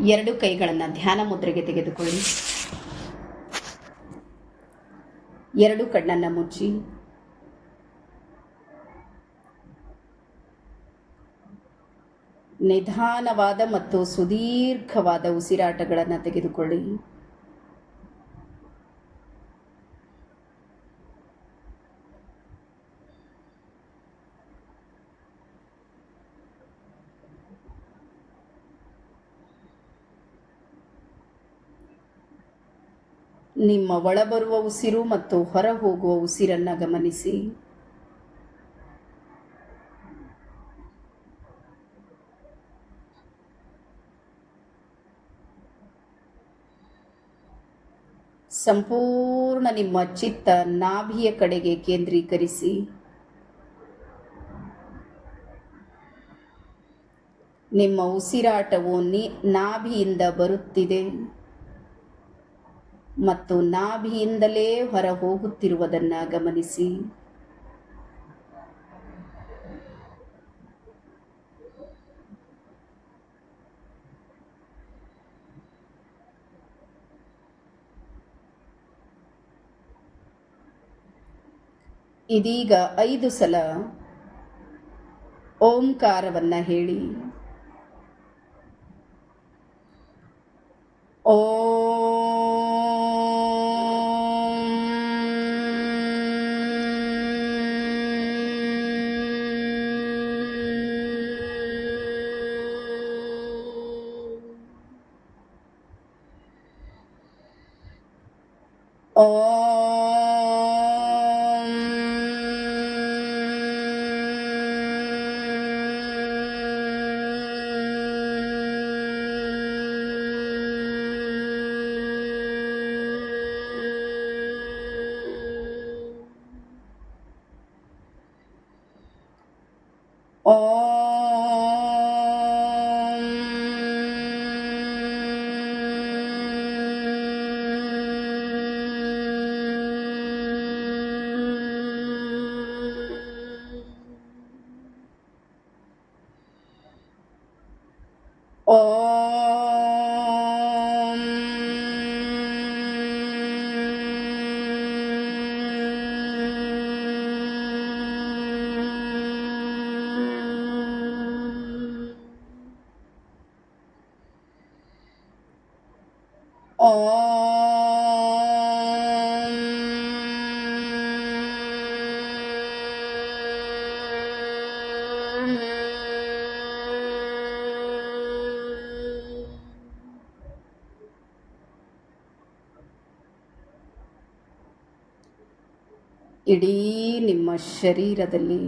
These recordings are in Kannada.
ಎರಡು ಕೈಗಳನ್ನು ಧ್ಯಾನ ಮುದ್ರೆಗೆ ತೆಗೆದುಕೊಳ್ಳಿ. ಎರಡು ಕಣ್ಣನ್ನು ಮುಚ್ಚಿ. ನಿಧಾನವಾದ ಮತ್ತು ಸುದೀರ್ಘವಾದ ಉಸಿರಾಟಗಳನ್ನು ತೆಗೆದುಕೊಳ್ಳಿ. ನಿಮ್ಮ ಒಳಬರುವ ಉಸಿರು ಮತ್ತು ಹೊರ ಹೋಗುವ ಉಸಿರನ್ನು ಗಮನಿಸಿ. ಸಂಪೂರ್ಣ ನಿಮ್ಮ ಚಿತ್ತ ನಾಭಿಯ ಕಡೆಗೆ ಕೇಂದ್ರೀಕರಿಸಿ. ನಿಮ್ಮ ಉಸಿರಾಟವು ನಿ, ನಾಭಿಯಿಂದ ಬರುತ್ತಿದೆ. ಮತ್ತು ನಾಭಿಯಿಂದಲೇ ಹೊರ ಹೋಗುತ್ತಿರುವುದನ್ನು ಗಮನಿಸಿ. ಇದೀಗ ಐದು ಸಲ ಓಂಕಾರವನ್ನ ಹೇಳಿ. ಇಡೀ ನಿಮ್ಮ ಶರೀರದಲ್ಲಿ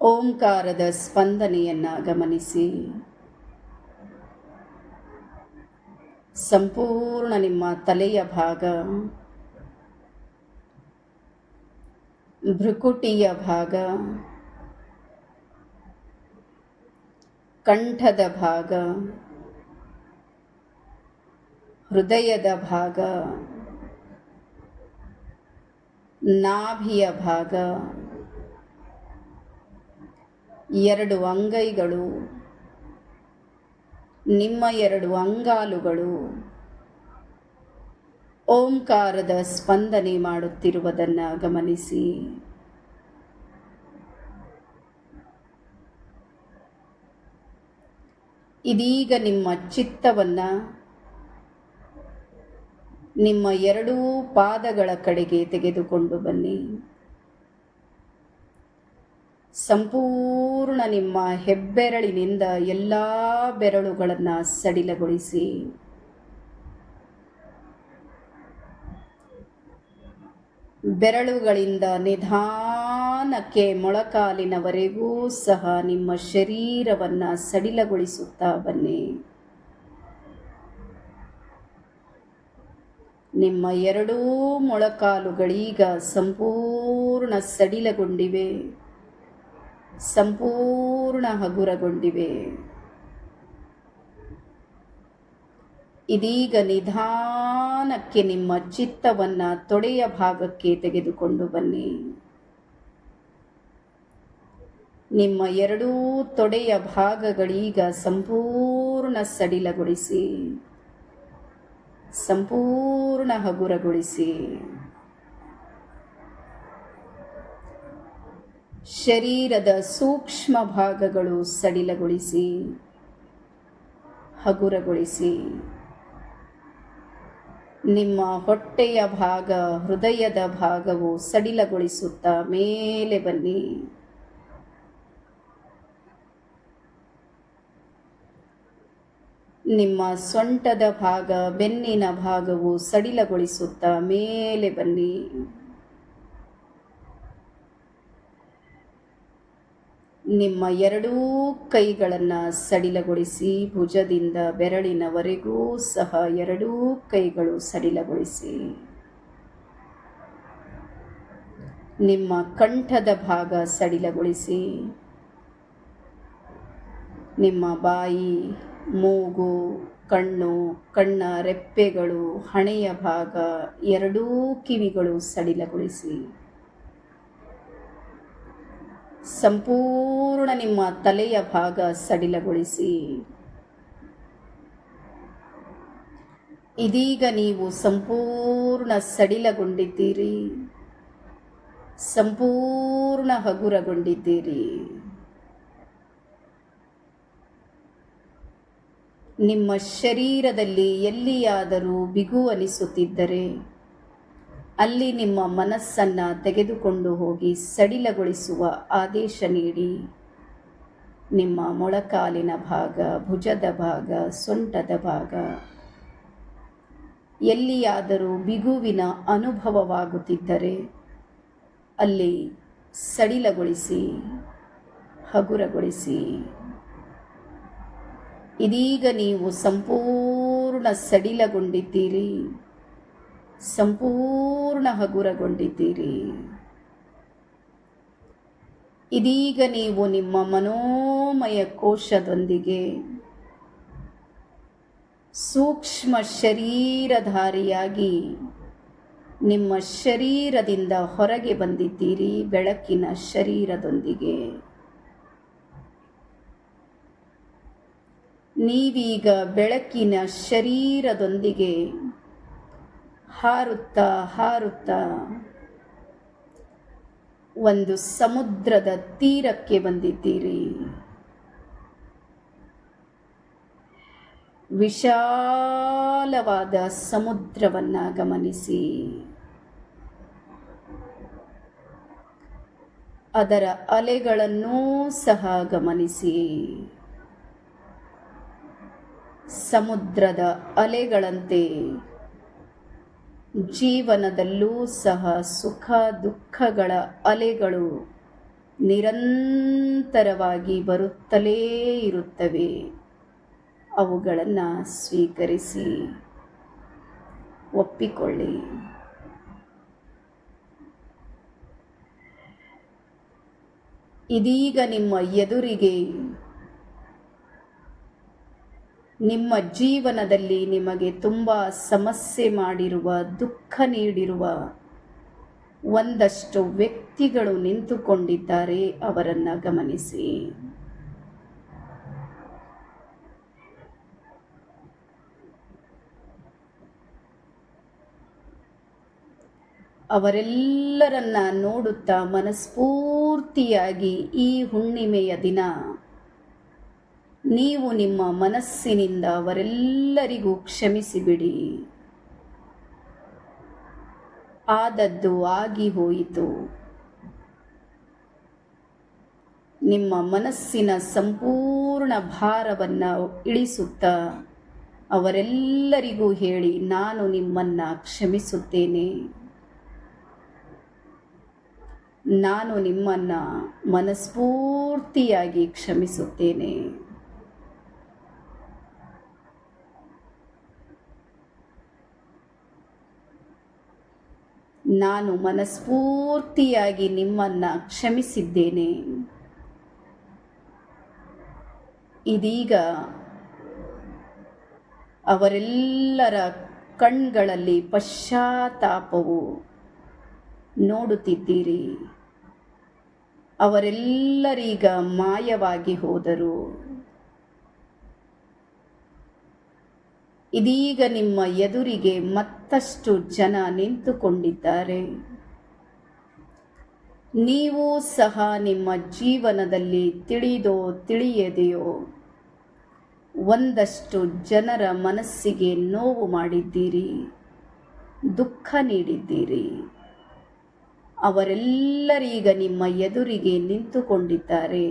ಓಂಕಾರದ ಸ್ಪಂದನೆಯನ್ನು ಗಮನಿಸಿ. ಸಂಪೂರ್ಣ ನಿಮ್ಮ ತಲೆಯ ಭಾಗ ಭ್ರುಕುಟಿಯ ಭಾಗ ಕಂಠದ ಭಾಗ ಹೃದಯದ ಭಾಗ, ನಾಭಿಯ ಭಾಗ, ಎರಡು ಅಂಗೈಗಳು, ನಿಮ್ಮ ಎರಡು ಅಂಗಾಲುಗಳು ಓಂಕಾರದ ಸ್ಪಂದನೆ ಮಾಡುತ್ತಿರುವುದನ್ನು ಗಮನಿಸಿ. ಇದೀಗ ನಿಮ್ಮ ಚಿತ್ತವನ್ನು ನಿಮ್ಮ ಎರಡೂ ಪಾದಗಳ ಕಡೆಗೆ ತೆಗೆದುಕೊಂಡು ಬನ್ನಿ. ಸಂಪೂರ್ಣ ನಿಮ್ಮ ಹೆಬ್ಬೆರಳಿನಿಂದ ಎಲ್ಲ ಬೆರಳುಗಳನ್ನು ಸಡಿಲಗೊಳಿಸಿ. ಬೆರಳುಗಳಿಂದ ನಿಧಾನಕ್ಕೆ ಮೊಳಕಾಲಿನವರೆಗೂ ಸಹ ನಿಮ್ಮ ಶರೀರವನ್ನು ಸಡಿಲಗೊಳಿಸುತ್ತಾ ಬನ್ನಿ. ನಿಮ್ಮ ಎರಡೂ ಮೊಳಕಾಲುಗಳೀಗ ಸಂಪೂರ್ಣ ಸಡಿಲಗೊಂಡಿವೆ. ಸಂಪೂರ್ಣ ಹಗುರಗೊಂಡಿವೆ. ಇದೀಗ ನಿಧಾನಕ್ಕೆ ನಿಮ್ಮ ಚಿತ್ತವನ್ನು ತೊಡೆಯ ಭಾಗಕ್ಕೆ ತೆಗೆದುಕೊಂಡು ಬನ್ನಿ. ನಿಮ್ಮ ಎರಡೂ ತೊಡೆಯ ಭಾಗಗಳೀಗ ಸಂಪೂರ್ಣ ಸಡಿಲಗೊಳಿಸಿ. ಸಂಪೂರ್ಣ ಹಗುರಗೊಳಿಸಿ. ಶರೀರದ ಸೂಕ್ಷ್ಮ ಭಾಗಗಳು ಸಡಿಲಗೊಳಿಸಿ, ಹಗುರಗೊಳಿಸಿ. ನಿಮ್ಮ ಹೊಟ್ಟೆಯ ಭಾಗ, ಹೃದಯದ ಭಾಗವು ಸಡಿಲಗೊಳಿಸುತ್ತಾ ಮೇಲೆ ಬನ್ನಿ. ನಿಮ್ಮ ಸೊಂಟದ ಭಾಗ, ಬೆನ್ನಿನ ಭಾಗವು ಸಡಿಲಗೊಳಿಸುತ್ತಾ ಮೇಲೆ ಬನ್ನಿ. ನಿಮ್ಮ ಎರಡೂ ಕೈಗಳನ್ನು ಸಡಿಲಗೊಳಿಸಿ, ಭುಜದಿಂದ ಬೆರಳಿನವರೆಗೂ ಸಹ ಎರಡೂ ಕೈಗಳು ಸಡಿಲಗೊಳಿಸಿ. ನಿಮ್ಮ ಕಂಠದ ಭಾಗ ಸಡಿಲಗೊಳಿಸಿ. ನಿಮ್ಮ ಬಾಯಿ ಮೂಗು, ಕಣ್ಣು, ಕಣ್ಣ, ರೆಪ್ಪೆಗಳು, ಹಣೆಯ ಭಾಗ ಎರಡೂ ಕಿವಿಗಳು ಸಡಿಲಗೊಳಿಸಿ. ಸಂಪೂರ್ಣ ನಿಮ್ಮ ತಲೆಯ ಭಾಗ ಸಡಿಲಗೊಳಿಸಿ. ಇದೀಗ ನೀವು ಸಂಪೂರ್ಣ ಸಡಿಲಗೊಂಡಿದ್ದೀರಿ. ಸಂಪೂರ್ಣ ಹಗುರಗೊಂಡಿದ್ದೀರಿ. ನಿಮ್ಮ ಶರೀರದಲ್ಲಿ ಎಲ್ಲಿಯಾದರೂ ಬಿಗು ಅನಿಸುತ್ತಿದ್ದರೆ, ಅಲ್ಲಿ ನಿಮ್ಮ ಮನಸ್ಸನ್ನು ತೆಗೆದುಕೊಂಡು ಹೋಗಿ ಸಡಿಲಗೊಳಿಸುವ ಆದೇಶ ನೀಡಿ. ನಿಮ್ಮ ಮೊಳಕಾಲಿನ ಭಾಗ, ಭುಜದ ಭಾಗ, ಸೊಂಟದ ಭಾಗ. ಎಲ್ಲಿಯಾದರೂ ಬಿಗುವಿನ ಅನುಭವವಾಗುತ್ತಿದ್ದರೆ, ಅಲ್ಲಿ ಸಡಿಲಗೊಳಿಸಿ, ಹಗುರಗೊಳಿಸಿ. ಇದೀಗ ನೀವು ಸಂಪೂರ್ಣ ಸಡಿಲಗೊಂಡಿದ್ದೀರಿ. ಸಂಪೂರ್ಣ ಹಗುರಗೊಂಡಿದ್ದೀರಿ. ಇದೀಗ ನೀವು ನಿಮ್ಮ ಮನೋಮಯ ಕೋಶದೊಂದಿಗೆ ಸೂಕ್ಷ್ಮ ಶರೀರಧಾರಿಯಾಗಿ ನಿಮ್ಮ ಶರೀರದಿಂದ ಹೊರಗೆ ಬಂದಿದ್ದೀರಿ, ಬೆಳಕಿನ ಶರೀರದೊಂದಿಗೆ. ನೀವೀಗ ಬೆಳಕಿನ ಶರೀರದೊಂದಿಗೆ ಹಾರುತ್ತಾ ಹಾರುತ್ತಾ ಒಂದು ಸಮುದ್ರದ ತೀರಕ್ಕೆ ಬಂದಿದ್ದೀರಿ. ವಿಶಾಲವಾದ ಸಮುದ್ರವನ್ನು ಗಮನಿಸಿ ಅದರ ಅಲೆಗಳನ್ನೂ ಸಹ ಗಮನಿಸಿ. ಸಮುದ್ರದ ಅಲೆಗಳಂತೆ. ಜೀವನದಲ್ಲೂ ಸಹ ಸುಖ ದುಃಖಗಳ ಅಲೆಗಳು ನಿರಂತರವಾಗಿ ಬರುತ್ತಲೇ ಇರುತ್ತವೆ. ಅವುಗಳನ್ನು ಸ್ವೀಕರಿಸಿ ಒಪ್ಪಿಕೊಳ್ಳಿ. ಇದೀಗ ನಿಮ್ಮ ಎದುರಿಗೆ ನಿಮ್ಮ ಜೀವನದಲ್ಲಿ ನಿಮಗೆ ತುಂಬ ಸಮಸ್ಯೆ ಮಾಡಿರುವ, ದುಃಖ ನೀಡಿರುವ ಒಂದಷ್ಟು ವ್ಯಕ್ತಿಗಳು ನಿಂತುಕೊಂಡಿದ್ದಾರೆ, ಅವರನ್ನು ಗಮನಿಸಿ. ಅವರೆಲ್ಲರನ್ನ ನೋಡುತ್ತಾ ಮನಸ್ಫೂರ್ತಿಯಾಗಿ ಈ ಹುಣ್ಣಿಮೆಯ ದಿನ ನೀವು ನಿಮ್ಮ ಮನಸ್ಸಿನಿಂದ ಅವರೆಲ್ಲರಿಗೂ ಕ್ಷಮಿಸಿಬಿಡಿ. ಆದದ್ದು ಆಗಿ ಹೋಯಿತು. ನಿಮ್ಮ ಮನಸ್ಸಿನ ಸಂಪೂರ್ಣ ಭಾರವನ್ನು ಇಳಿಸುತ್ತಾ ಅವರೆಲ್ಲರಿಗೂ ಹೇಳಿ, ನಾನು ನಿಮ್ಮನ್ನು ಕ್ಷಮಿಸುತ್ತೇನೆ. ನಾನು ನಿಮ್ಮನ್ನು ಮನಸ್ಫೂರ್ತಿಯಾಗಿ ಕ್ಷಮಿಸುತ್ತೇನೆ. ನಾನು ಮನಸ್ಫೂರ್ತಿಯಾಗಿ ನಿಮ್ಮನ್ನು ಕ್ಷಮಿಸಿದ್ದೇನೆ. ಇದೀಗ ಅವರೆಲ್ಲರ ಕಣ್ಗಳಲ್ಲಿ ಪಶ್ಚಾತ್ತಾಪವು ನೋಡುತ್ತಿದ್ದೀರಿ. ಅವರೆಲ್ಲರೀಗ ಮಾಯವಾಗಿ ಹೋದರು. ಇದೀಗ ನಿಮ್ಮ ಎದುರಿಗೆ ಮತ್ತಷ್ಟು ಜನ ನಿಂತುಕೊಂಡಿದ್ದಾರೆ. ನೀವು ಸಹ ನಿಮ್ಮ ಜೀವನದಲ್ಲಿ ತಿಳಿದೋ ತಿಳಿಯದೆಯೋ? ಒಂದಷ್ಟು ಜನರ ಮನಸ್ಸಿಗೆ ನೋವು ಮಾಡಿದ್ದೀರಿ, ದುಃಖ ನೀಡಿದ್ದೀರಿ. ಅವರೆಲ್ಲರೀಗ ನಿಮ್ಮ ಎದುರಿಗೆ ನಿಂತುಕೊಂಡಿದ್ದಾರೆ.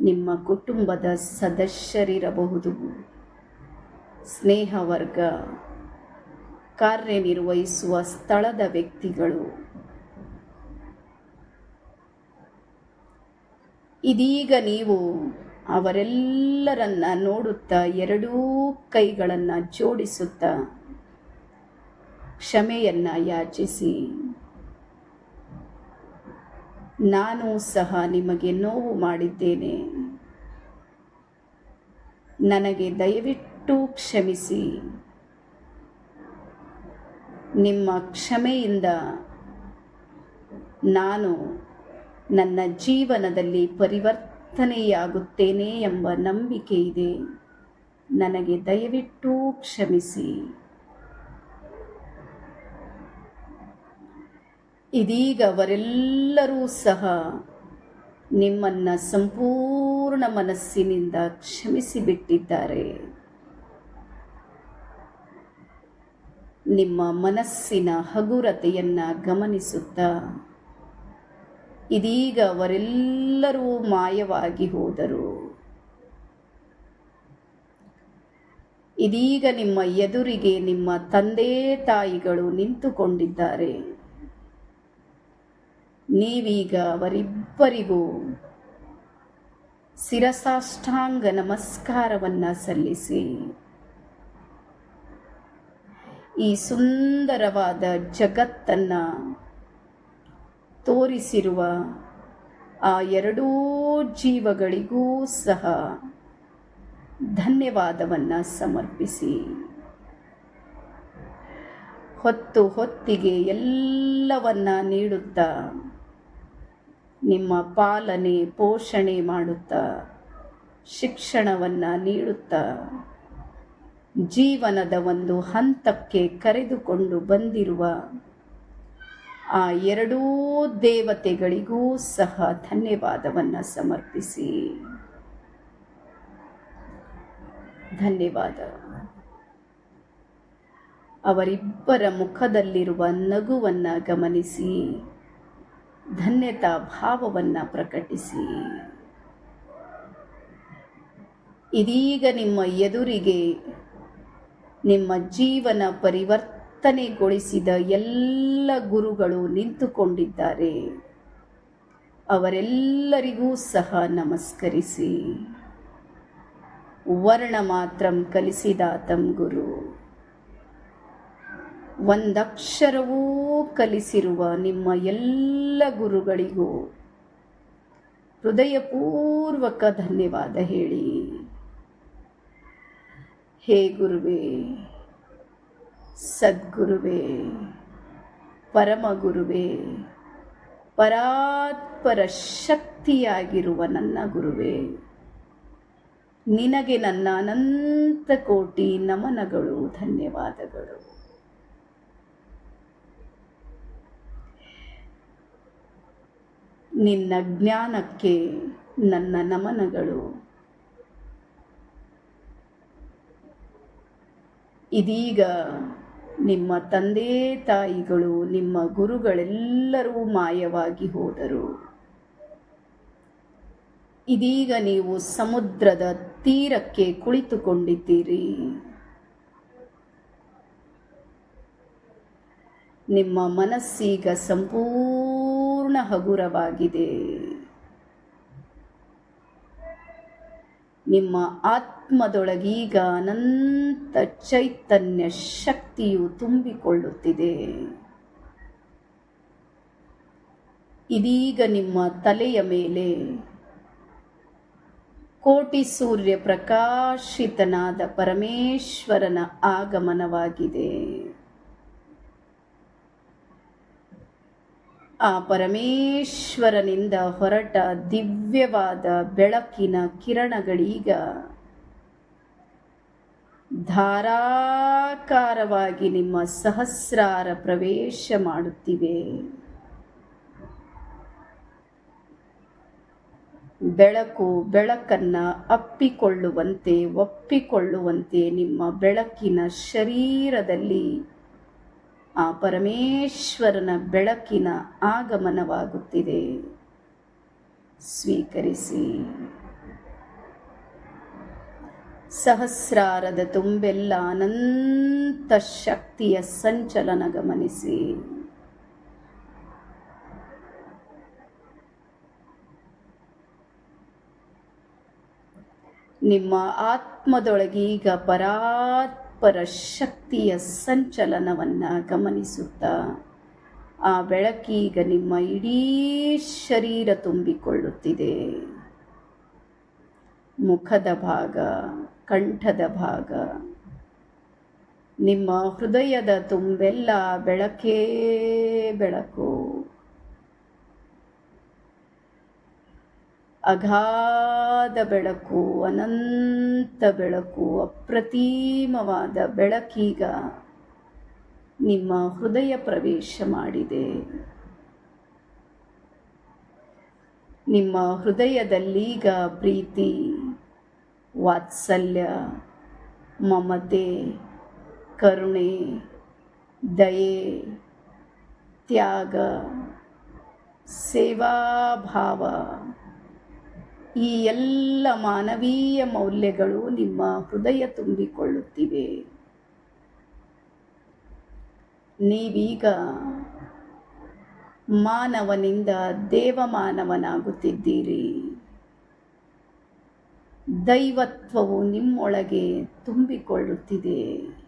ನಿಮ್ಮ ಕುಟುಂಬದ ಸದಸ್ಯರಿರಬಹುದು. ಸ್ನೇಹವರ್ಗ. ಕಾರ್ಯನಿರ್ವಹಿಸುವ ಸ್ಥಳದ ವ್ಯಕ್ತಿಗಳು. ಇದೀಗ ನೀವು ಅವರೆಲ್ಲರನ್ನ ನೋಡುತ್ತಾ ಎರಡೂ ಕೈಗಳನ್ನು ಜೋಡಿಸುತ್ತಾ ಕ್ಷಮೆಯನ್ನ ಯಾಚಿಸಿ. ನಾನು ಸಹ ನಿಮಗೆ ನೋವು ಮಾಡಿದ್ದೇನೆ. ನನಗೆ ದಯವಿಟ್ಟು ಕ್ಷಮಿಸಿ. ನಿಮ್ಮ ಕ್ಷಮೆಯಿಂದ ನಾನು ನನ್ನ ಜೀವನದಲ್ಲಿ ಪರಿವರ್ತನೆಯಾಗುತ್ತೇನೆ ಎಂಬ ನಂಬಿಕೆ ಇದೆ. ನನಗೆ ದಯವಿಟ್ಟು ಕ್ಷಮಿಸಿ. ಇದೀಗ ಅವರೆಲ್ಲರೂ ಸಹ ನಿಮ್ಮನ್ನು ಸಂಪೂರ್ಣ ಮನಸ್ಸಿನಿಂದ ಕ್ಷಮಿಸಿಬಿಟ್ಟಿದ್ದಾರೆ. ನಿಮ್ಮ ಮನಸ್ಸಿನ ಹಗುರತೆಯನ್ನು ಗಮನಿಸುತ್ತಾ. ಇದೀಗ ಅವರೆಲ್ಲರೂ ಮಾಯವಾಗಿ ಹೋದರು. ಇದೀಗ ನಿಮ್ಮ ಎದುರಿಗೆ ನಿಮ್ಮ ತಂದೆ ತಾಯಿಗಳು ನಿಂತುಕೊಂಡಿದ್ದಾರೆ. ನೀವೀಗ ಅವರಿಬ್ಬರಿಗೂ ಶಿರಸಾಷ್ಟಾಂಗ ನಮಸ್ಕಾರವನ್ನ ಸಲ್ಲಿಸಿ. ಈ ಸುಂದರವಾದ ಜಗತ್ತನ್ನು ತೋರಿಸಿರುವ ಆ ಎರಡೂ ಜೀವಗಳಿಗೂ ಸಹ ಧನ್ಯವಾದವನ್ನು ಸಮರ್ಪಿಸಿ. ಹೊತ್ತು ಹೊತ್ತಿಗೆ ಎಲ್ಲವನ್ನ ನೀಡುತ್ತಾ, ನಿಮ್ಮ ಪಾಲನೆ ಪೋಷಣೆ ಮಾಡುತ್ತಾ, ಶಿಕ್ಷಣವನ್ನು ನೀಡುತ್ತಾ ಜೀವನದ ಒಂದು ಹಂತಕ್ಕೆ ಕರೆದುಕೊಂಡು ಬಂದಿರುವ ಆ ಎರಡೂ ದೇವತೆಗಳಿಗೂ ಸಹ ಧನ್ಯವಾದವನ್ನು ಸಮರ್ಪಿಸಿ. ಧನ್ಯವಾದ. ಅವರಿಬ್ಬರ ಮುಖದಲ್ಲಿರುವ ನಗುವನ್ನು ಗಮನಿಸಿ, ಧನ್ಯತಾ ಭಾವವನ್ನು ಪ್ರಕಟಿಸಿ. ಇದೀಗ ನಿಮ್ಮ ಎದುರಿಗೆ ನಿಮ್ಮ ಜೀವನ ಪರಿವರ್ತನೆಗೊಳಿಸಿದ ಎಲ್ಲ ಗುರುಗಳು ನಿಂತುಕೊಂಡಿದ್ದಾರೆ. ಅವರೆಲ್ಲರಿಗೂ ಸಹ ನಮಸ್ಕರಿಸಿ. ವರ್ಣ ಮಾತ್ರಂ ಕಲಿಸಿದಾತಂ ಗುರು. ಒಂದಕ್ಷರವೂ ಕಲಿಸಿರುವ ನಿಮ್ಮ ಎಲ್ಲ ಗುರುಗಳಿಗೂ ಹೃದಯಪೂರ್ವಕ ಧನ್ಯವಾದ ಹೇಳಿ. ಹೇ ಗುರುವೇ, ಸದ್ಗುರುವೇ ಪರಮಗುರುವೇ ಪರಾತ್ಪರ ಶಕ್ತಿಯಾಗಿರುವ ನನ್ನ ಗುರುವೇ, ನಿನಗೆ ನನ್ನ ಅನಂತ ಕೋಟಿ ನಮನಗಳು, ಧನ್ಯವಾದಗಳು. ನಿನ್ನ ಜ್ಞಾನಕ್ಕೆ ನನ್ನ ನಮನಗಳು. ಇದೀಗ ನಿಮ್ಮ ತಂದೆ ತಾಯಿಗಳು, ನಿಮ್ಮ ಗುರುಗಳೆಲ್ಲರೂ ಮಾಯವಾಗಿ ಹೋದರು. ಇದೀಗ ನೀವು ಸಮುದ್ರದ ತೀರಕ್ಕೆ ಕುಳಿತುಕೊಂಡಿದ್ದೀರಿ. ನಿಮ್ಮ ಮನಸ್ಸೀಗ ಸಂಪೂರ್ಣ ಹಗುರವಾಗಿದೆ. ನಿಮ್ಮ ಆತ್ಮದೊಳಗೀಗ ಅನಂತ ಚೈತನ್ಯ ಶಕ್ತಿಯು ತುಂಬಿಕೊಳ್ಳುತ್ತಿದೆ. ಇದೀಗ ನಿಮ್ಮ ತಲೆಯ ಮೇಲೆ ಕೋಟಿ ಸೂರ್ಯ ಪ್ರಕಾಶಿತನಾದ ಪರಮೇಶ್ವರನ ಆಗಮನವಾಗಿದೆ. ಆ ಪರಮೇಶ್ವರನಿಂದ ಹೊರಟ ದಿವ್ಯವಾದ ಬೆಳಕಿನ ಕಿರಣಗಳೀಗ ಧಾರಾಕಾರವಾಗಿ ನಿಮ್ಮ ಸಹಸ್ರಾರ ಪ್ರವೇಶ ಮಾಡುತ್ತಿವೆ. ಬೆಳಕು ಬೆಳಕನ್ನ ಅಪ್ಪಿಕೊಳ್ಳುವಂತೆ, ಒಪ್ಪಿಕೊಳ್ಳುವಂತೆ ನಿಮ್ಮ ಬೆಳಕಿನ ಶರೀರದಲ್ಲಿ ಆ ಪರಮೇಶ್ವರನ ಬೆಳಕಿನ ಆಗಮನವಾಗುತ್ತಿದೆ. ಸ್ವೀಕರಿಸಿ. ಸಹಸ್ರಾರದ ತುಂಬೆಲ್ಲ ಅನಂತ ಶಕ್ತಿಯ ಸಂಚಲನ ಗಮನಿಸಿ. ನಿಮ್ಮ ಆತ್ಮದೊಳಗೀಗ ಪರಾತ್ಪರ ಶಕ್ತಿಯ ಸಂಚಲನವನ್ನು ಗಮನಿಸುತ್ತಾ ಆ ಬೆಳಕೀಗ ನಿಮ್ಮ ಇಡೀ ಶರೀರ ತುಂಬಿಕೊಳ್ಳುತ್ತಿದೆ. ಮುಖದ ಭಾಗ, ಕಂಠದ ಭಾಗ, ನಿಮ್ಮ ಹೃದಯದ ತುಂಬೆಲ್ಲ ಬೆಳಕೇ ಬೆಳಕು. ಅಗಾಧ ಬೆಳಕು, ಅನಂತ ಬೆಳಕು, ಅಪ್ರತಿಮವಾದ ಬೆಳಕೀಗ ನಿಮ್ಮ ಹೃದಯ ಪ್ರವೇಶ ಮಾಡಿದೆ. ನಿಮ್ಮ ಹೃದಯದಲ್ಲೀಗ ಪ್ರೀತಿ, ವಾತ್ಸಲ್ಯ, ಮಮತೆ, ಕರುಣೆ, ದಯೆ, ತ್ಯಾಗ, ಸೇವಾಭಾವ ಈ ಎಲ್ಲ ಮಾನವೀಯ ಮೌಲ್ಯಗಳು ನಿಮ್ಮ ಹೃದಯ ತುಂಬಿಕೊಳ್ಳುತ್ತಿವೆ. ನೀವೀಗ ಮಾನವನಿಂದ ದೇವಮಾನವನಾಗುತ್ತಿದ್ದೀರಿ. ದೈವತ್ವವು ನಿಮ್ಮೊಳಗೆ ತುಂಬಿಕೊಳ್ಳುತ್ತಿದೆ.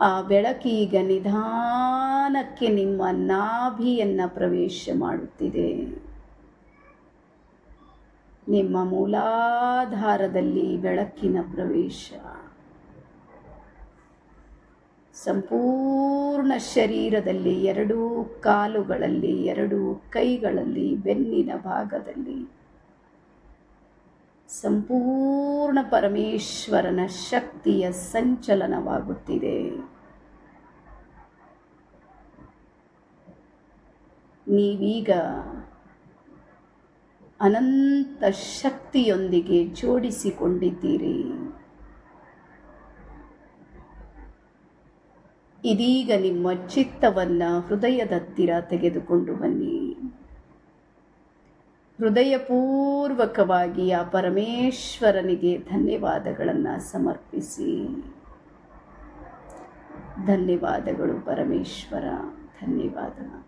ಆ ಬೆಳಕೀಗ ನಿಧಾನಕ್ಕೆ ನಿಮ್ಮ ನಾಭಿಯನ್ನು ಪ್ರವೇಶ ಮಾಡುತ್ತಿದೆ. ನಿಮ್ಮ ಮೂಲಾಧಾರದಲ್ಲಿ ಬೆಳಕಿನ ಪ್ರವೇಶ. ಸಂಪೂರ್ಣ ಶರೀರದಲ್ಲಿ ಎರಡೂ ಕಾಲುಗಳಲ್ಲಿ ಎರಡೂ ಕೈಗಳಲ್ಲಿ ಬೆನ್ನಿನ ಭಾಗದಲ್ಲಿ. ಸಂಪೂರ್ಣ ಪರಮೇಶ್ವರನ ಶಕ್ತಿಯ ಸಂಚಲನವಾಗುತ್ತಿದೆ. ನೀವೀಗ ಅನಂತ ಶಕ್ತಿಯೊಂದಿಗೆ ಜೋಡಿಸಿಕೊಂಡಿದ್ದೀರಿ. ಇದೀಗ ನಿಮ್ಮ ಚಿತ್ತವನ್ನು ಹೃದಯದತ್ತಿರ ತೆಗೆದುಕೊಂಡು ಬನ್ನಿ. ಹೃದಯಪೂರ್ವಕವಾಗಿ ಆ ಪರಮೇಶ್ವರನಿಗೆ ಧನ್ಯವಾದಗಳನ್ನು ಸಮರ್ಪಿಸಿ. ಧನ್ಯವಾದಗಳು ಪರಮೇಶ್ವರ, ಧನ್ಯವಾದ.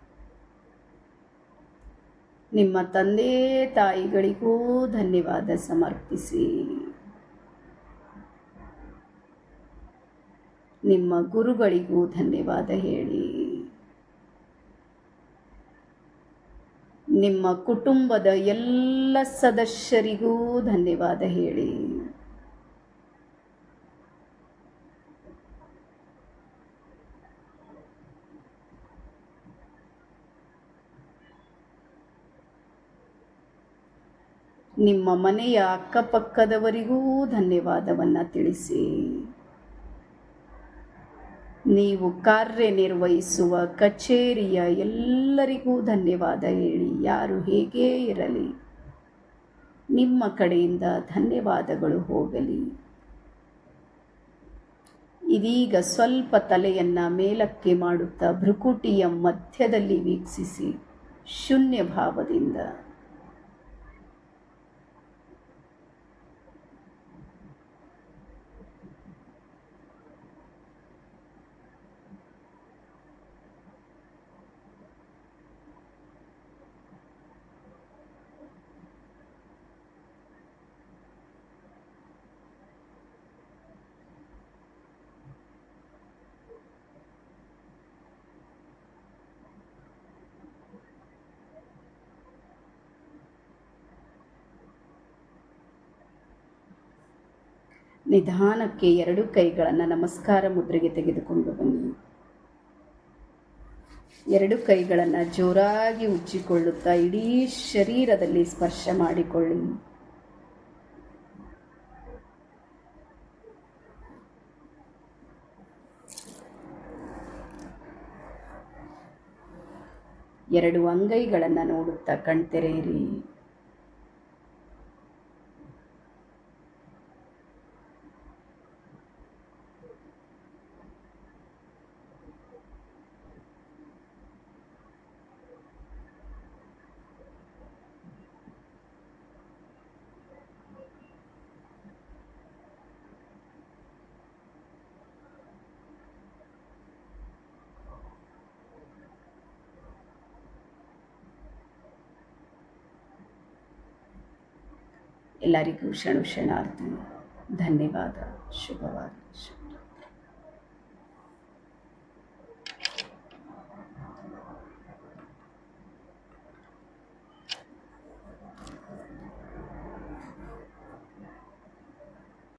ನಿಮ್ಮ ತಂದೆ ತಾಯಿಗಳಿಗೂ ಧನ್ಯವಾದ ಸಮರ್ಪಿಸಿ. ನಿಮ್ಮ ಗುರುಗಳಿಗೂ ಧನ್ಯವಾದ ಹೇಳಿ. ನಿಮ್ಮ ಕುಟುಂಬದ ಎಲ್ಲ ಸದಸ್ಯರಿಗೂ ಧನ್ಯವಾದ ಹೇಳಿ. ನಿಮ್ಮ ಮನೆಯ ಅಕ್ಕಪಕ್ಕದವರಿಗೂ ಧನ್ಯವಾದವನ್ನು ತಿಳಿಸಿ. ನೀವು ಕಾರ್ಯನಿರ್ವಹಿಸುವ ಕಚೇರಿಯ ಎಲ್ಲರಿಗೂ ಧನ್ಯವಾದ ಹೇಳಿ. ಯಾರು ಹೇಗೇ ಇರಲಿ, ನಿಮ್ಮ ಕಡೆಯಿಂದ ಧನ್ಯವಾದಗಳು ಹೋಗಲಿ. ಇದೀಗ ಸ್ವಲ್ಪ ತಲೆಯನ್ನು ಮೇಲಕ್ಕೆ ಮಾಡುತ್ತಾ ಭ್ರುಕುಟಿಯ ಮಧ್ಯದಲ್ಲಿ ವೀಕ್ಷಿಸಿ, ಶೂನ್ಯ ಭಾವದಿಂದ. ನಿಧಾನಕ್ಕೆ ಎರಡು ಕೈಗಳನ್ನು ನಮಸ್ಕಾರ ಮುದ್ರೆಗೆ ತೆಗೆದುಕೊಂಡು ಬನ್ನಿ. ಎರಡು ಕೈಗಳನ್ನು ಜೋರಾಗಿ ಉಜ್ಜಿಕೊಳ್ಳುತ್ತಾ ಇಡೀ ಶರೀರದಲ್ಲಿ ಸ್ಪರ್ಶ ಮಾಡಿಕೊಳ್ಳಿ. ಎರಡು ಅಂಗೈಗಳನ್ನು ನೋಡುತ್ತಾ ಕಣ್ತೆರೆಯಿರಿ. ಎಲ್ಲರಿಗೂ ಕ್ಷಣ ಕ್ಷಣಾರ್ಥಿ ಧನ್ಯವಾದ. ಶುಭವಾದ. ಶುಭ